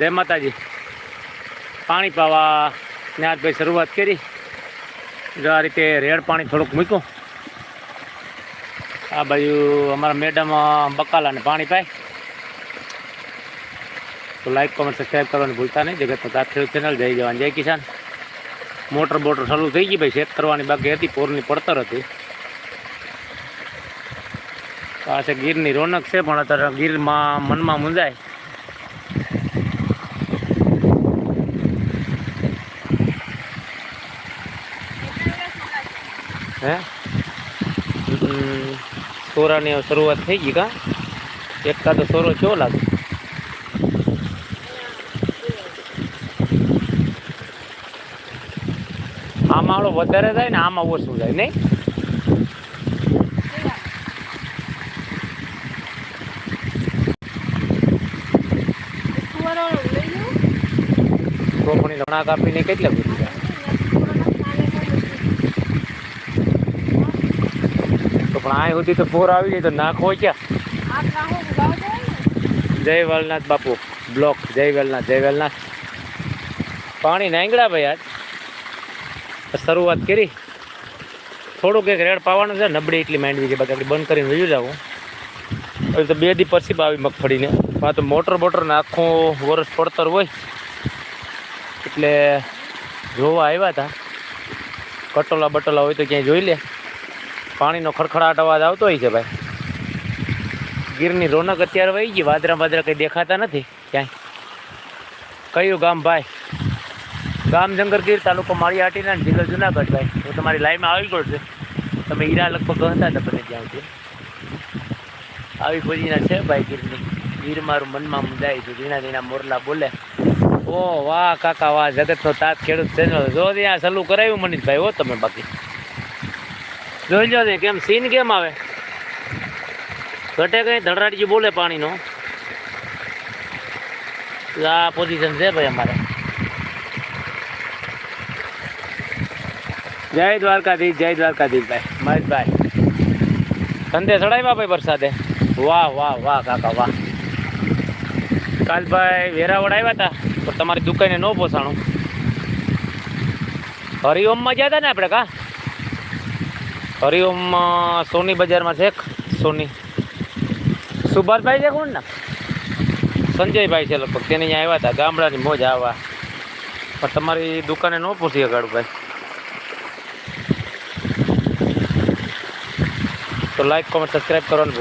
જય માતાજી. પાણી પાવા ને આજ ભાઈ શરૂઆત કરી. જો આ રીતે રેડ પાણી થોડુંક મૂક્યું. આ બાજુ અમારા મેડમ બકાલાને પાણી પાય. તો લાઈક કોમેન્ટ સબસ્ક્રાઈબ કરવાનું ભૂલતા નહીં. જગતનો તાત ચેનલ જઈ જવાન, જય કિસાન. મોટર બોટર ચાલુ થઈ ગઈ ભાઈ શેત કરવાની બાકી હતી, પોરની પડતર હતી. આ ગીરની રોનક છે, પણ અત્યારે ગીરમાં મનમાં મુંજાય હે? સોરાની શરૂઆત થઈ ગઈ કા? એક તો સોરો કેવો લાગે? આમાં આવડો વધારે થાય ને આમાં ઓછું થાય નહીં? રોપણી ઘણા કાપીને કેટલા બધી જાય તો પણ આ સુધી તો પૂર આવી જાય તો નાખો ક્યાં? જય વલનાથ બાપુ બ્લોક જય વેલનાથ જય વેલનાથ. પાણી નાંગડા ભાઈ આજ. શરૂઆત કરી. થોડુંક એક રેડ પાવાનું છે નબળી એટલી માંડવી છે બાકી આપણે બંધ કરીને વયું જાવું હવે તો બે દી પછી આવી મગફળીને. આ તો મોટર બોટર ને વરસ પડતર હોય. એટલે જોવા આવ્યા હતા કટોલા બટોલા હોય તો ક્યાંય જોઈ લે. પાણીનો ખડખડાટ અવાજ આવતો હોય છે ભાઈ. ગીરની રોનક અત્યારે વહી ગઈ, વાદરા વાદરા કંઈ દેખાતા નથી ક્યાંય. કયું ગામ ભાઈ? ગામ જંગરગીર તાલુકો માળીહાટીના આટીના જિલ્લો જુનાગઢ ભાઈ. હું તમારી લાઈનમાં આવી ગયો છે. તમે હીરા લગભગ હતા બને ત્યાં સુધી આવી પોજીના છે ભાઈ ગીરની. ગીર મારું મનમાં મુંજાય છે. ઝીણા ઝીણા મોરલા બોલે, ઓ વાહ કાકા વાહ, જગતનો તાત ખેડૂત ચેનલ જો ત્યાં સલું કરાવ્યું મનીષભાઈ, હો તમે બાકી. જોઈ લો કેમ સીન કેમ આવે? ઘટે કઈ ધડરાડજી બોલે પાણીનો. આ પોઝિશન છે ભાઈ અમારે. જય દ્વારકાધીશ જય દ્વારકાધીશ ભાઈ, મહેશભાઈ. ધંધે ચડાવ્યા ભાઈ વરસાદે? વાહ વાહ વાહ, કાકા, વાહ. કાલ ભાઈ વેરાવળ આવ્યા હતા પણ તમારી દુકાને ન પોસાણું હરિઓમમાં ગયા હતા ને આપણે, કા? હરિઓમ સોની બજારમાં છે સોની. સુભાષભાઈ છે કોણ ને? સંજયભાઈ છે લગભગ. તેને અહીંયા આવ્યા હતા. ગામડાની મોજ આવવા પણ તમારી દુકાને ન પૂછી અગાડું ભાઈ તો લાઈક કોમેન્ટ સબસ્ક્રાઈબ કરવાનું